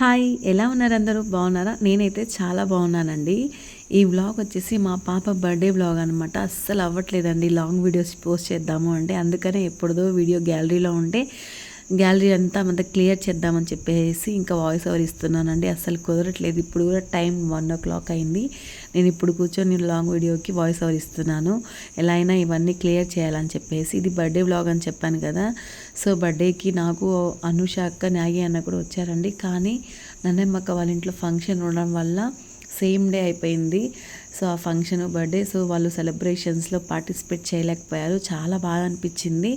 Hi ఎలా ఉన్నారు అందరూ? బాగున్నారా? నేనైతే చాలా బాగున్నానండి. ఈ వ్లాగ్ వచ్చేసి మా పాప బర్త్డే వ్లాగ్ అనమాట అస్సలు అవ్వట్లేదండి. లాంగ్ వీడియోస్ పోస్ట్ చేద్దాము అంటే అందుకనే ఎప్పుడుదో వీడియో గ్యాలరీలో ఉంటే గ్యాలరీ అంతా అంత క్లియర్ చేద్దామని చెప్పేసి ఇంకా వాయిస్ ఓవర్ ఇస్తున్నానండి. అస్సలు కుదరట్లేదు. ఇప్పుడు కూడా టైం వన్ ఓ క్లాక్ అయింది. నేను ఇప్పుడు కూర్చొని లాంగ్ వీడియోకి వాయిస్ ఓవర్ ఇస్తున్నాను. ఎలా అయినా ఇవన్నీ క్లియర్ చేయాలని చెప్పేసి ఇది బర్త్డే వ్లాగ్ అని చెప్పాను కదా. సో బర్త్డేకి నాకు అనుష అక్క నాగి అన్న కూడా వచ్చారండి. కానీ నన్నమ్మక్క వాళ్ళ ఇంట్లో ఫంక్షన్ ఉండడం వల్ల సేమ్ డే అయిపోయింది. సో ఆ ఫంక్షన్ బర్త్డే సో వాళ్ళు సెలబ్రేషన్స్లో పార్టిసిపేట్ చేయలేకపోయారు. చాలా బాగా అనిపించింది.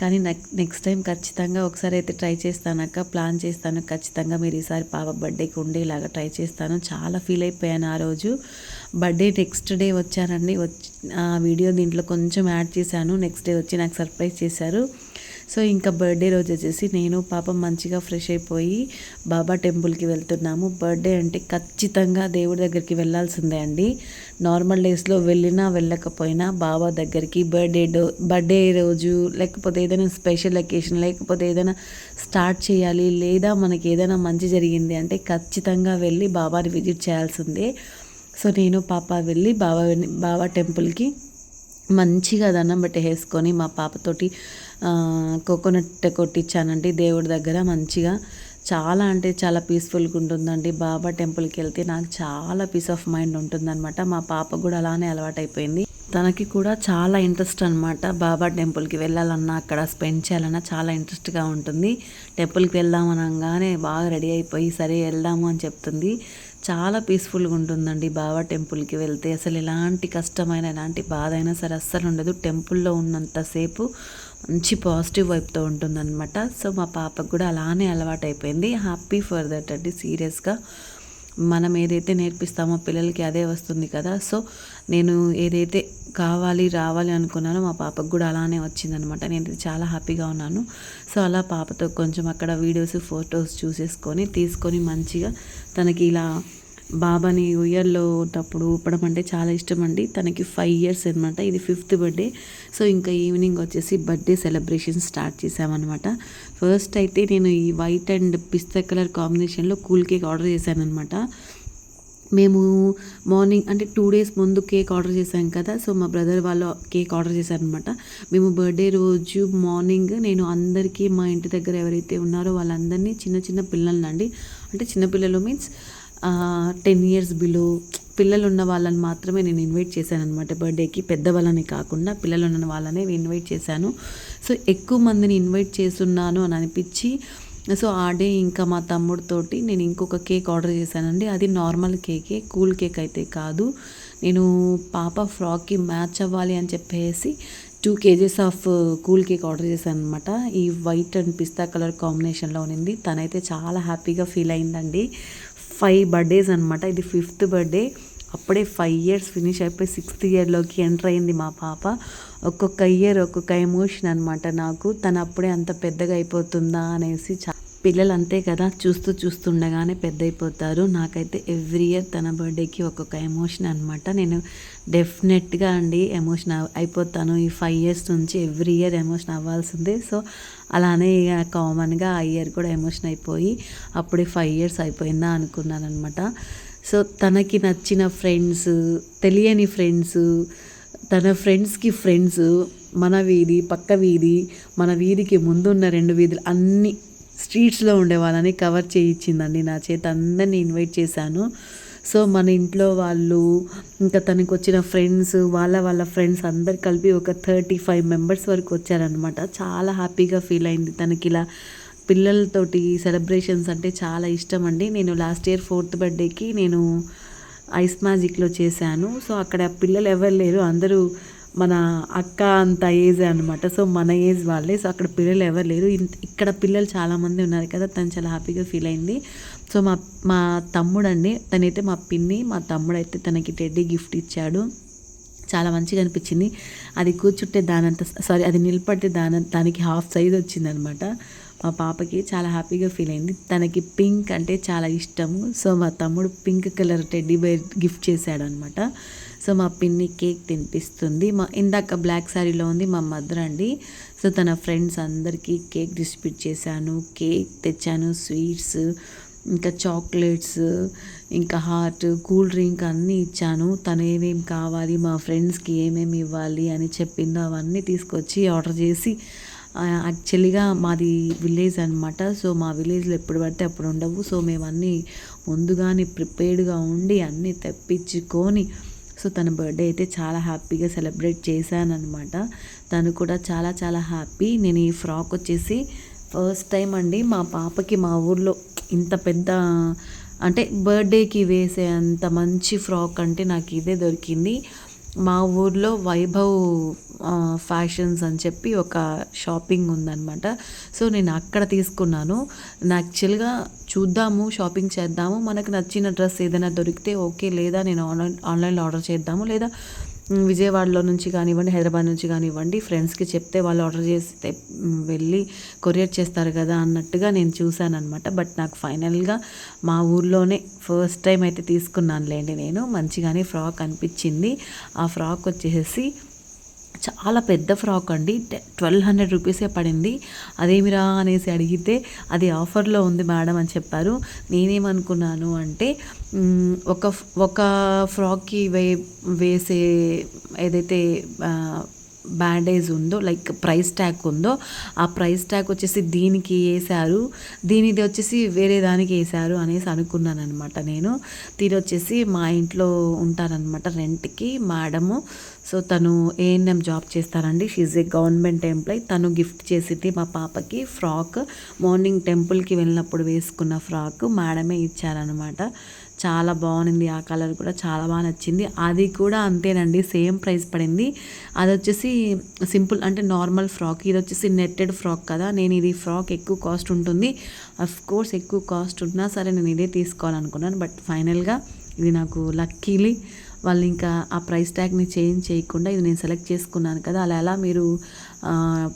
కానీ నెక్స్ట్ టైం ఖచ్చితంగా ఒకసారి అయితే ట్రై చేస్తాను అక్క. ప్లాన్ చేస్తాను ఖచ్చితంగా మీరు ఈసారి పాప బర్త్డేకి ఉండేలాగా ట్రై చేస్తాను. చాలా ఫీల్ అయిపోయాను ఆ రోజు. బర్త్డే నెక్స్ట్ డే వచ్చారండి వచ్చి ఆ వీడియో దీంట్లో కొంచెం యాడ్ చేశాను. నెక్స్ట్ డే వచ్చి నాకు సర్ప్రైజ్ చేశారు. సో ఇంకా బర్త్డే రోజు వచ్చేసి నేను పాపం మంచిగా ఫ్రెష్ అయిపోయి బాబా టెంపుల్కి వెళ్తున్నాము. బర్త్డే అంటే ఖచ్చితంగా దేవుడి దగ్గరికి వెళ్ళాల్సిందే అండి. నార్మల్ డేస్లో వెళ్ళినా వెళ్ళకపోయినా బాబా దగ్గరికి బర్త్డే డో బర్త్డే రోజు లేకపోతే ఏదైనా స్పెషల్ అకేషన్ లేకపోతే ఏదైనా స్టార్ట్ చేయాలి లేదా మనకి ఏదైనా మంచి జరిగింది అంటే ఖచ్చితంగా వెళ్ళి బాబాని విజిట్ చేయాల్సిందే. సో నేను పాప వెళ్ళి బాబా బాబా టెంపుల్కి మంచిగా దండం పెట్టేసుకొని మా పాపతోటి కోకోనట్ కొట్టించానండి దేవుడి దగ్గర మంచిగా. చాలా అంటే చాలా పీస్ఫుల్గా ఉంటుందండి. బాబా టెంపుల్కి వెళ్తే నాకు చాలా పీస్ ఆఫ్ మైండ్ ఉంటుందన్నమాట. మా పాప కూడా అలానే అలవాటైపోయింది. తనకి కూడా చాలా ఇంట్రెస్ట్ అనమాట బాబా టెంపుల్కి వెళ్ళాలన్నా అక్కడ స్పెండ్ చేయాలన్నా చాలా ఇంట్రెస్ట్గా ఉంటుంది. టెంపుల్కి వెళ్దాం అనగానే బాగా రెడీ అయిపోయి సరే వెళ్దాము అని చెప్తుంది. చాలా పీస్ఫుల్గా ఉంటుందండి బాబా టెంపుల్కి వెళ్తే. అసలు ఎలాంటి కష్టమైన ఎలాంటి బాధ అయినా సరే అస్సలు ఉండదు. టెంపుల్లో ఉన్నంతసేపు మంచి పాజిటివ్ వైపుతో ఉంటుందన్నమాట. సో మా పాపకు కూడా అలానే అలవాటైపోయింది. హ్యాపీ ఫర్ దట్ అండి. సీరియస్గా మనం ఏదైతే నేర్పిస్తామో పిల్లలకి అదే వస్తుంది కదా. సో నేను ఏదైతే కావాలి రావాలి అనుకున్నానో మా పాపకు కూడా అలానే వచ్చిందనమాట నేను చాలా హ్యాపీగా ఉన్నాను. సో అలా పాపతో కొంచెం అక్కడ వీడియోస్ ఫొటోస్ చూసేసుకొని తీసుకొని మంచిగా తనకి ఇలా బాబాని ఉయ్యర్లో ఉన్నప్పుడు ఊపడం అంటే చాలా ఇష్టం అండి. తనకి ఫైవ్ ఇయర్స్ అనమాట ఇది ఫిఫ్త్ బర్త్డే సో ఇంకా ఈవినింగ్ వచ్చేసి బర్త్డే సెలబ్రేషన్ స్టార్ట్ చేసామన్నమాట ఫస్ట్ అయితే నేను ఈ వైట్ అండ్ పిస్తా కలర్ కాంబినేషన్లో కూల్ కేక్ ఆర్డర్ చేశాను అనమాట మేము మార్నింగ్ అంటే టూ డేస్ ముందు కేక్ ఆర్డర్ చేశాం కదా. సో మా బ్రదర్ వాళ్ళు కేక్ ఆర్డర్ చేశారనమాట మేము బర్త్డే రోజు మార్నింగ్ నేను అందరికీ మా ఇంటి దగ్గర ఎవరైతే ఉన్నారో వాళ్ళందరినీ చిన్న చిన్న పిల్లలండి అంటే చిన్నపిల్లలు మీన్స్ టెన్ ఇయర్స్ బిలో పిల్లలు ఉన్న వాళ్ళని మాత్రమే నేను ఇన్వైట్ చేశాను అనమాట బర్త్డేకి పెద్దవాళ్ళని కాకుండా పిల్లలు ఉన్న వాళ్ళనే ఇన్వైట్ చేశాను. సో ఎక్కువ మందిని ఇన్వైట్ చేస్తున్నాను అని అనిపించి సో ఆ డే ఇంకా మా తమ్ముడితోటి నేను ఇంకొక కేక్ ఆర్డర్ చేశానండి. అది నార్మల్ కేకే కూల్ కేక్ అయితే కాదు. నేను పాప ఫ్రాక్కి మ్యాచ్ అవ్వాలి అని చెప్పేసి two kgs of cool cake order చేశాను అనమాట ఈ వైట్ అండ్ పిస్తా కలర్ కాంబినేషన్లో ఉన్నింది. తనైతే చాలా హ్యాపీగా ఫీల్ అయిందండి. ఫైవ్ బర్త్డేస్ అనమాట ఇది ఫిఫ్త్ బర్త్డే అప్పుడే ఫైవ్ ఇయర్స్ ఫినిష్ అయిపోయి సిక్స్త్ ఇయర్లోకి ఎంటర్ అయింది మా పాప. ఒక్కొక్క ఇయర్ ఒక్కొక్క ఎమోషన్ అనమాట నాకు. తను అప్పుడే అంత పెద్దగా అయిపోతుందా అనేసి చా పిల్లలు అంతే కదా చూస్తూ చూస్తుండగానే పెద్ద అయిపోతారు నాకైతే ఎవ్రీ ఇయర్ తన బర్త్డేకి ఒక్కొక్క ఎమోషన్ అనమాట నేను డెఫినెట్గా అండి ఎమోషన్ అయిపోతాను. ఈ ఫైవ్ ఇయర్స్ నుంచి ఎవ్రీ ఇయర్ ఎమోషన్ అవ్వాల్సిందే. సో అలానే ఇక కామన్గా ఆ ఇయర్ కూడా ఎమోషన్ అయిపోయి అప్పుడే ఫైవ్ ఇయర్స్ అయిపోయిందా అనుకున్నాను అనమాట సో తనకి నచ్చిన ఫ్రెండ్స్ తెలియని ఫ్రెండ్స్ తన ఫ్రెండ్స్కి ఫ్రెండ్స్ మన వీధి పక్క వీధి మన వీధికి ముందున్న రెండు వీధులు అన్ని స్ట్రీట్స్లో ఉండే వాళ్ళని కవర్ చేయించిందండి. నా చేత అందరినీ ఇన్వైట్ చేశాను. సో మన ఇంట్లో వాళ్ళు ఇంకా తనకు వచ్చిన ఫ్రెండ్స్ వాళ్ళ వాళ్ళ ఫ్రెండ్స్ అందరు కలిపి ఒక థర్టీ ఫైవ్ మెంబర్స్ వరకు వచ్చారనమాట చాలా హ్యాపీగా ఫీల్ అయింది. తనకి ఇలా పిల్లలతోటి సెలబ్రేషన్స్ అంటే చాలా ఇష్టం అండి. నేను లాస్ట్ ఇయర్ ఫోర్త్ బర్త్డేకి నేను ఐస్ మ్యాజిక్లో చేశాను. సో అక్కడ పిల్లలు ఎవరు లేరు అందరూ మన అక్క అంత ఏజ్ అనమాట సో మన ఏజ్ వాళ్ళే. సో అక్కడ పిల్లలు ఎవరు లేరు. ఇక్కడ పిల్లలు చాలామంది ఉన్నారు కదా తను చాలా హ్యాపీగా ఫీల్ అయింది. సో మా మా తమ్ముడు అండి తనైతే మా పిన్ని మా తమ్ముడు అయితే తనకి టెడ్డీ గిఫ్ట్ ఇచ్చాడు. చాలా మంచిగా అనిపించింది. అది కూర్చుంటే దానంత సారీ అది నిలబడితే దాని దానికి హాఫ్ సైజ్ వచ్చిందనమాట. మా పాపకి చాలా హ్యాపీగా ఫీల్ అయింది. తనకి పింక్ అంటే చాలా ఇష్టము. సో మా తమ్ముడు pink colour teddy bear gift చేశాడు అనమాట సో మా పిన్ని కేక్ తినిపిస్తుంది. మా ఇందాక బ్లాక్ శారీలో ఉంది మా మదర్ అండి. సో తన ఫ్రెండ్స్ అందరికీ కేక్ డిస్ట్రిబ్యూట్ చేశాను. కేక్ తెచ్చాను స్వీట్స్ ఇంకా చాక్లెట్స్ ఇంకా హాట్ కూల్ డ్రింక్ అన్నీ ఇచ్చాను. తను ఏమేమి కావాలి మా ఫ్రెండ్స్కి ఏమేమి ఇవ్వాలి అని చెప్పిందో అవన్నీ తీసుకొచ్చి ఆర్డర్ చేసి యాక్చువల్లీగా మాది విలేజ్ అనమాట సో మా విలేజ్లో ఎప్పుడు పడితే అప్పుడు ఉండవు. సో మేము అన్నీ ముందుగానే ప్రిపేర్డ్గా ఉండి అన్నీ తెప్పించుకొని సో తన బర్త్డే అయితే చాలా హ్యాపీగా సెలబ్రేట్ చేశాను అనమాట తను కూడా చాలా చాలా హ్యాపీ. నేను ఈ ఫ్రాక్ వచ్చేసి ఫస్ట్ టైం అండి. మా పాపకి మా ఊర్లో ఇంత పెద్ద అంటే బర్త్డేకి వేసే అంత మంచి ఫ్రాక్ అంటే నాకు ఇదే దొరికింది. మా ఊర్లో వైభవ్ ఫ్యాషన్స్ అని చెప్పి ఒక షాపింగ్ ఉందన్నమాట. సో నేను అక్కడ తీసుకున్నాను. యాక్చువల్గా చూద్దాము షాపింగ్ చేద్దాము. మనకు నచ్చిన డ్రెస్ ఏదైనా దొరికితే ఓకే లేదా నేను ఆన్లైన్ ఆన్లైన్లో ఆర్డర్ చేద్దాము లేదా విజయవాడలో నుంచి కానివ్వండి హైదరాబాద్ నుంచి కానివ్వండి ఫ్రెండ్స్కి చెప్తే వాళ్ళు ఆర్డర్ చేస్తే వెళ్ళి కొరియర్ చేస్తారు కదా అన్నట్టుగా నేను చూశాను అనమాట బట్ నాకు ఫైనల్గా మా ఊర్లోనే ఫస్ట్ టైం అయితే తీసుకున్నానులేండి నేను. మంచిగానే ఫ్రాక్ అనిపించింది. ఆ ఫ్రాక్ వచ్చేసి చాలా పెద్ద ఫ్రాక్ అండి. ట్వెల్వ్ హండ్రెడ్ రూపీసే పడింది. అదేమిరా అనేసి అడిగితే అది ఆఫర్లో ఉంది మేడం అని చెప్పారు. నేనేమనుకున్నాను అంటే ఒక ఒక ఫ్రాక్కి వే వేసే ఏదైతే బ్యాండేజ్ ఉందో లైక్ ప్రైస్ ట్యాగ్ ఉందో ఆ ప్రైస్ ట్యాగ్ వచ్చేసి దీనికి వేశారు దీనిది వచ్చేసి వేరే దానికి వేశారు అనేసి అనుకున్నాను అనమాట నేను. దీని వచ్చేసి మా ఇంట్లో ఉంటారనమాట రెంట్కి మేడము. సో తను ఏఎన్ఎం జాబ్ చేస్తారండి షీజ్ ఏ గవర్నమెంట్ ఎంప్లాయ్. తను గిఫ్ట్ చేసింది మా పాపకి ఫ్రాక్. మార్నింగ్ టెంపుల్కి వెళ్ళినప్పుడు వేసుకున్న ఫ్రాక్ మేడమే ఇచ్చారనమాట చాలా బాగుంది ఆ కలర్ కూడా చాలా బాగా నచ్చింది. అది కూడా అంతేనండి సేమ్ ప్రైస్ పడింది. అది వచ్చేసి సింపుల్ అంటే నార్మల్ ఫ్రాక్. ఇది వచ్చేసి నెట్టెడ్ ఫ్రాక్ కదా నేను ఇది ఫ్రాక్ ఎక్కువ కాస్ట్ ఉంటుంది. అఫ్ కోర్స్ ఎక్కువ కాస్ట్ ఉన్నా సరే నేను ఇదే తీసుకోవాలనుకున్నాను బట్ ఫైనల్గా ఇది నాకు లక్కీలీ వాళ్ళు ఇంకా ఆ ప్రైస్ ట్యాగ్ని చేంజ్ చేయకుండా ఇది నేను సెలెక్ట్ చేసుకున్నాను కదా అలా ఎలా మీరు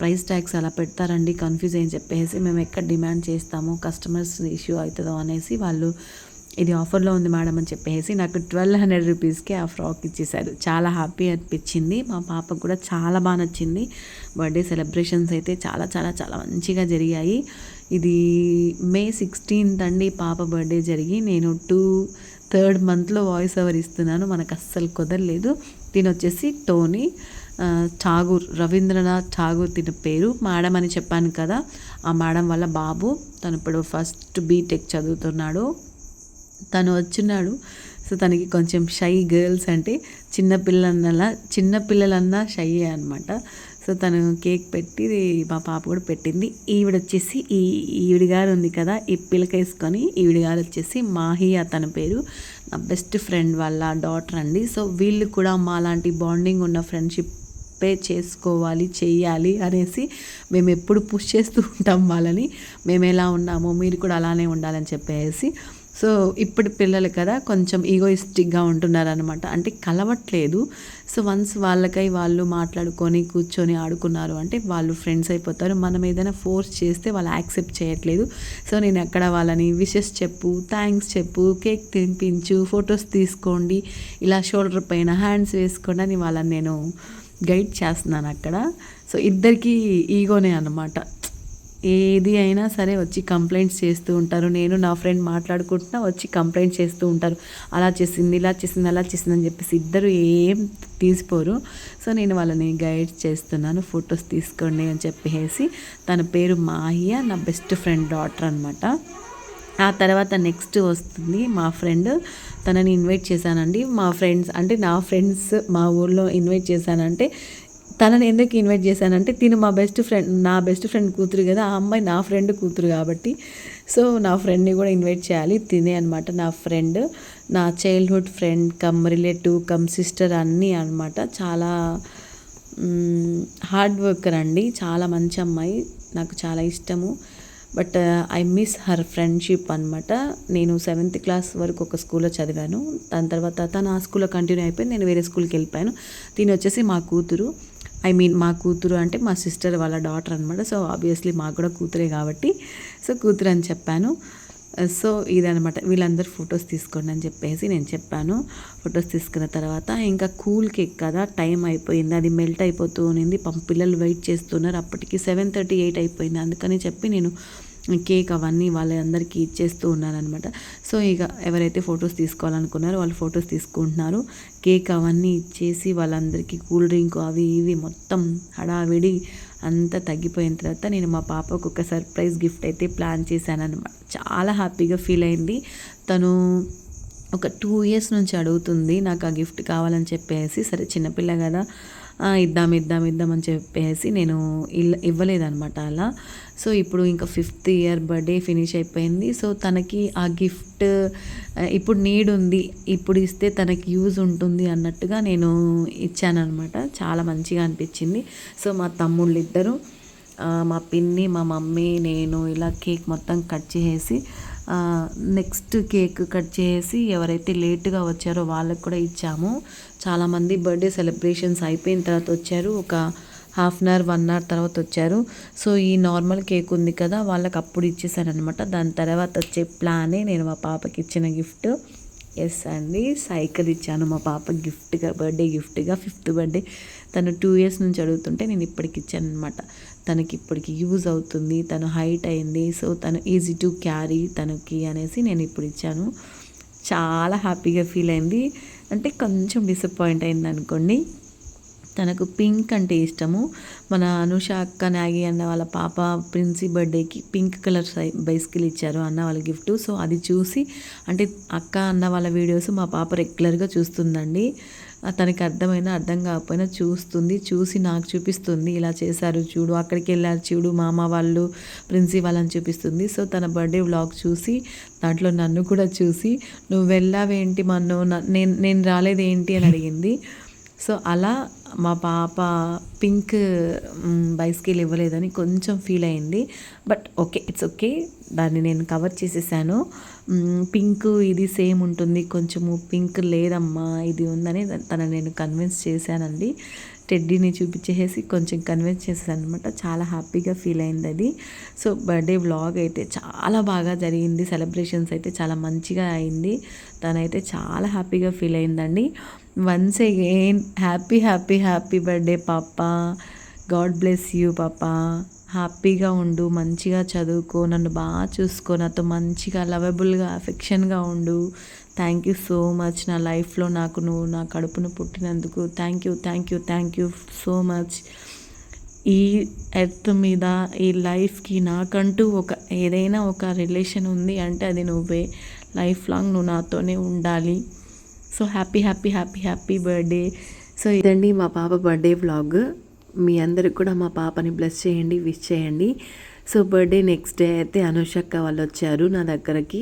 ప్రైస్ ట్యాగ్స్ అలా పెడతారండి కన్ఫ్యూజ్ అని చెప్పేసి మేము ఎక్కడ డిమాండ్ చేస్తాము కస్టమర్స్ ఇష్యూ అవుతుందో అనేసి వాళ్ళు ఇది ఆఫర్లో ఉంది మేడం అని చెప్పేసి నాకు ట్వెల్వ్ హండ్రెడ్ రూపీస్కి ఆ ఫ్రాక్ ఇచ్చేసారు చాలా హ్యాపీ అనిపించింది. మా పాపకు కూడా చాలా బాగా నచ్చింది. బర్త్డే సెలబ్రేషన్స్ అయితే చాలా చాలా చాలా మంచిగా జరిగాయి. ఇది మే సిక్స్టీన్త్ అండి పాప బర్త్డే జరిగి. నేను టూ థర్డ్ మంత్లో వాయిస్ ఓవర్ ఇస్తున్నాను. మనకు అస్సలు కుదరలేదు. దీని వచ్చేసి టోనీ ఠాగూర్ రవీంద్రనాథ్ ఠాగూర్ తిన పేరు. మేడం అని చెప్పాను కదా ఆ మేడం వల్ల బాబు. తను ఇప్పుడు ఫస్ట్ బీటెక్ చదువుతున్నాడు. తను వచ్చినాడు. సో తనకి కొంచెం షై గర్ల్స్ అంటే చిన్నపిల్లలన్నా చిన్నపిల్లలన్నా షై అనమాట సో తను కేక్ పెట్టి మా పాప కూడా పెట్టింది. ఈవిడ వచ్చేసి ఈ ఈవిడ గారు ఉంది కదా ఈ పిల్లక వేసుకొని ఈవిడ గారు వచ్చేసి మాహి తన పేరు. నా బెస్ట్ ఫ్రెండ్ వాళ్ళ డాటర్ అండి. సో వీళ్ళు కూడా మా లాంటి బాండింగ్ ఉన్న ఫ్రెండ్షిప్పే చేసుకోవాలి చెయ్యాలి అనేసి మేము ఎప్పుడు పుష్ చేస్తూ ఉంటాం వాళ్ళని. మేము ఎలా ఉన్నామో మీరు కూడా అలానే ఉండాలని చెప్పేసి సో ఇప్పుడు పిల్లలు కదా కొంచెం ఈగోయిస్టిక్గా ఉంటున్నారనమాట అంటే కలవట్లేదు. సో వన్స్ వాళ్ళకై వాళ్ళు మాట్లాడుకొని కూర్చొని ఆడుకున్నారు అంటే వాళ్ళు ఫ్రెండ్స్ అయిపోతారు. మనం ఏదైనా ఫోర్స్ చేస్తే వాళ్ళు యాక్సెప్ట్ చేయట్లేదు. సో నేను ఎక్కడ వాళ్ళని విషెస్ చెప్పు థ్యాంక్స్ చెప్పు కేక్ తినిపించు ఫొటోస్ తీసుకోండి ఇలా షోల్డర్ పైన హ్యాండ్స్ వేసుకోండి అని వాళ్ళని నేను గైడ్ చేస్తున్నాను అక్కడ. సో ఇద్దరికీ ఈగోనే అనమాట ఏది అయినా సరే వచ్చి కంప్లైంట్స్ చేస్తూ ఉంటారు. నేను నా ఫ్రెండ్ మాట్లాడుకుంటున్నా వచ్చి కంప్లైంట్ చేస్తూ ఉంటారు. అలా చేసింది ఇలా చేసింది అలా చేసింది అని చెప్పేసి ఇద్దరు ఏం తీసిపోరు. సో నేను వాళ్ళని గైడ్ చేస్తున్నాను. ఫొటోస్ తీసుకోండి అని చెప్పేసి తన పేరు మాహియా నా బెస్ట్ ఫ్రెండ్ డాటర్ అనమాట ఆ తర్వాత నెక్స్ట్ వస్తుంది మా ఫ్రెండ్. తనని ఇన్వైట్ చేశానండి. మా ఫ్రెండ్స్ అంటే నా ఫ్రెండ్స్ మా ఊర్లో ఇన్వైట్ చేశానంటే తనని ఎందుకు ఇన్వైట్ చేశానంటే తిను మా బెస్ట్ ఫ్రెండ్ నా బెస్ట్ ఫ్రెండ్ కూతురు కదా ఆ అమ్మాయి నా ఫ్రెండ్ కూతురు కాబట్టి. సో నా ఫ్రెండ్ని కూడా ఇన్వైట్ చేయాలి తినే అనమాట నా ఫ్రెండ్ నా childhood friend cum relative cum sister అన్నీ అనమాట చాలా హార్డ్ వర్కర్ అండి. చాలా మంచి అమ్మాయి నాకు చాలా ఇష్టము. But I miss her friendship అనమాట నేను సెవెంత్ క్లాస్ వరకు ఒక స్కూల్లో చదివాను. దాని తర్వాత తను ఆ స్కూల్లో కంటిన్యూ అయిపోయింది. నేను వేరే స్కూల్కి వెళ్ళిపోయాను. దీని వచ్చేసి మా కూతురు. ఐ మీన్ మా కూతురు అంటే మా సిస్టర్ వాళ్ళ డాటర్ అనమాట సో ఆబ్వియస్లీ మాకు కూడా కూతురే కాబట్టి. సో కూతురు అని చెప్పాను. సో ఇదనమాట వీళ్ళందరూ ఫొటోస్ తీసుకోండి అని చెప్పేసి నేను చెప్పాను. ఫొటోస్ తీసుకున్న తర్వాత ఇంకా కూల్ కేక్ కదా టైం అయిపోయింది. అది మెల్ట్ అయిపోతూ ఉన్నింది పిల్లలు వెయిట్ చేస్తున్నారు. అప్పటికి సెవెన్ థర్టీ ఎయిట్ అయిపోయింది. అందుకని చెప్పి నేను కేక్ అవన్నీ వాళ్ళందరికీ ఇచ్చేస్తూ ఉన్నారనమాట సో ఇక ఎవరైతే ఫొటోస్ తీసుకోవాలనుకున్నారో వాళ్ళు ఫొటోస్ తీసుకుంటున్నారు. కేక్ అవన్నీ ఇచ్చేసి వాళ్ళందరికీ కూల్ డ్రింక్ అవి ఇవి మొత్తం హడావిడి అంతా తగ్గిపోయిన తర్వాత నేను మా పాపకు ఒక సర్ప్రైజ్ గిఫ్ట్ అయితే ప్లాన్ చేశాను అనమాట చాలా హ్యాపీగా ఫీల్ అయింది. తను ఒక టూ ఇయర్స్ నుంచి అడుగుతుంది నాకు ఆ గిఫ్ట్ కావాలని చెప్పేసి. సరే చిన్నపిల్ల కదా ఇద్దాం ఇద్దాం ఇద్దాం అని చెప్పేసి నేను ఇల్ ఇవ్వలేదనమాట అలా. సో ఇప్పుడు ఇంకా ఫిఫ్త్ ఇయర్ బర్త్డే ఫినిష్ అయిపోయింది. సో తనకి ఆ గిఫ్ట్ ఇప్పుడు నీడ్ ఉంది ఇప్పుడు ఇస్తే తనకి యూజ్ ఉంటుంది అన్నట్టుగా నేను ఇచ్చానమాట చాలా మంచిగా అనిపించింది. సో మా తమ్ముళ్ళు ఇద్దరు మా పిన్ని మా మమ్మీ నేను ఇలా కేక్ మొత్తం కట్ చేసి నెక్స్ట్ కేక్ కట్ చేసి ఎవరైతే లేట్గా వచ్చారో వాళ్ళకి కూడా ఇచ్చాము. చాలామంది బర్త్డే సెలబ్రేషన్స్ అయిపోయిన తర్వాత వచ్చారు. ఒక half an hour one hour తర్వాత వచ్చారు. సో ఈ నార్మల్ కేక్ ఉంది కదా వాళ్ళకి అప్పుడు ఇచ్చేసాను అనమాట దాని తర్వాత వచ్చే ప్లానే నేను మా పాపకి ఇచ్చిన గిఫ్ట్ ఎస్ అండి. సైకిల్ ఇచ్చాను. మా పాప గిఫ్ట్గా బర్త్డే గిఫ్ట్గా ఫిఫ్త్ బర్త్డే. తను టూ ఇయర్స్ నుంచి అడుగుతుంటే నేను ఇప్పటికి ఇచ్చాను అనమాట తనకి ఇప్పటికి యూజ్ అవుతుంది. తను హైట్ అయింది. సో తను ఈజీ టు క్యారీ తనకి అనేసి నేను ఇప్పుడు ఇచ్చాను. చాలా హ్యాపీగా ఫీల్ అయింది. అంటే కొంచెం డిసప్పాయింట్ అయింది అనుకోండి తనకు పింక్ అంటే ఇష్టము. మన అనుష అక్క నాగి అన్న వాళ్ళ పాప ప్రిన్సీ బర్త్డేకి పింక్ కలర్ సై బైస్కిల్ ఇచ్చారు అన్న వాళ్ళ గిఫ్ట్. సో అది చూసి అంటే అక్క అన్న వాళ్ళ వీడియోస్ మా పాప రెగ్యులర్గా చూస్తుందండి. తనకి అర్థమైనా అర్థం కాకపోయినా చూస్తుంది. చూసి నాకు చూపిస్తుంది. ఇలా చేశారు చూడు అక్కడికి వెళ్ళారు చూడు మామ వాళ్ళు ప్రిన్సీ వాళ్ళని చూపిస్తుంది. సో తన బర్త్డే వ్లాగ్ చూసి దాంట్లో నన్ను కూడా చూసి నువ్వు వెళ్ళావేంటి మన్ను? నేను నేను రాలేదేంటి? అని అడిగింది. సో అలా మా పాప పింక్ బైస్కిల్ ఇవ్వలేదని కొంచెం ఫీల్ అయింది. But okay it's okay. దాన్ని నేను కవర్ చేసేసాను. పింక్ ఇది సేమ్ ఉంటుంది. కొంచెము పింక్ లేదమ్మా ఇది ఉందని తన నేను కన్విన్స్ చేశానండి. టెడ్డీని చూపించేసి కొంచెం కన్విన్స్ చేశాను అనమాట చాలా హ్యాపీగా ఫీల్ అయింది అది సో బర్త్డే వ్లాగ్ అయితే చాలా బాగా జరిగింది. సెలబ్రేషన్స్ అయితే చాలా మంచిగా అయింది. తనైతే చాలా హ్యాపీగా ఫీల్ అయిందండి. Once again happy happy happy birthday పాప గాడ్ బ్లెస్ యూ పాప హ్యాపీగా ఉండు మంచిగా చదువుకో నన్ను బాగా చూసుకో నాతో మంచిగా లవబుల్గా అఫెక్షన్గా ఉండు. థ్యాంక్ యూ సో మచ్ నా లైఫ్లో నాకు నువ్వు నా కడుపును పుట్టినందుకు thank you thank you thank you so much ఈ ఎర్త్ మీద ఈ లైఫ్కి నాకంటూ ఒక ఏదైనా ఒక రిలేషన్ ఉంది అంటే అది నువ్వే. లైఫ్ లాంగ్ నువ్వు నాతోనే ఉండాలి. So happy happy happy happy birthday so ఇదండి మా పాప బర్త్డే వ్లాగ్ మీ అందరికి కూడా మా పాపని బ్లెస్ చేయండి విష్ చేయండి. సో బర్త్డే నెక్స్ట్ డే అయితే అనుషక్క వాళ్ళు వచ్చారు నా దగ్గరకి.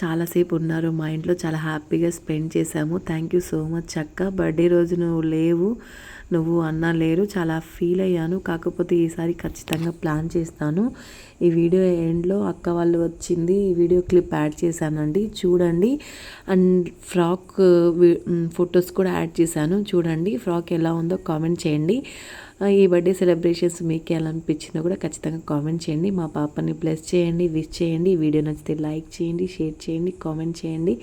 చాలాసేపు ఉన్నారు మా ఇంట్లో చాలా హ్యాపీగా స్పెండ్ చేశాము. థ్యాంక్ యూ సో మచ్ అక్క. బర్త్డే రోజు నువ్వు లేవు. నువ్వు అన్నా లేరు చాలా ఫీల్ అయ్యాను. కాకపోతే ఈసారి ఖచ్చితంగా ప్లాన్ చేస్తాను. ఈ వీడియో ఎండ్లో అక్క వాళ్ళు వచ్చింది ఈ వీడియో క్లిప్ యాడ్ చేశానండి. చూడండి. అండ్ ఫ్రాక్ ఫొటోస్ కూడా యాడ్ చేశాను. చూడండి ఫ్రాక్ ఎలా ఉందో కామెంట్ చేయండి. ఈ బర్త్డే సెలబ్రేషన్స్ మీకు ఎలా అనిపించిందో కూడా ఖచ్చితంగా కామెంట్ చేయండి. మా పాపని బ్లెస్ చేయండి విష్ చేయండి. వీడియో నచ్చితే లైక్ చేయండి షేర్ చేయండి కామెంట్ చేయండి.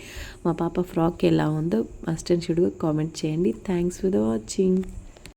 మా పాప ఫ్రాక్ ఎలా ఉందో మస్ట్ అండ్ షుడ్గా కామెంట్ చేయండి. Thanks for the watching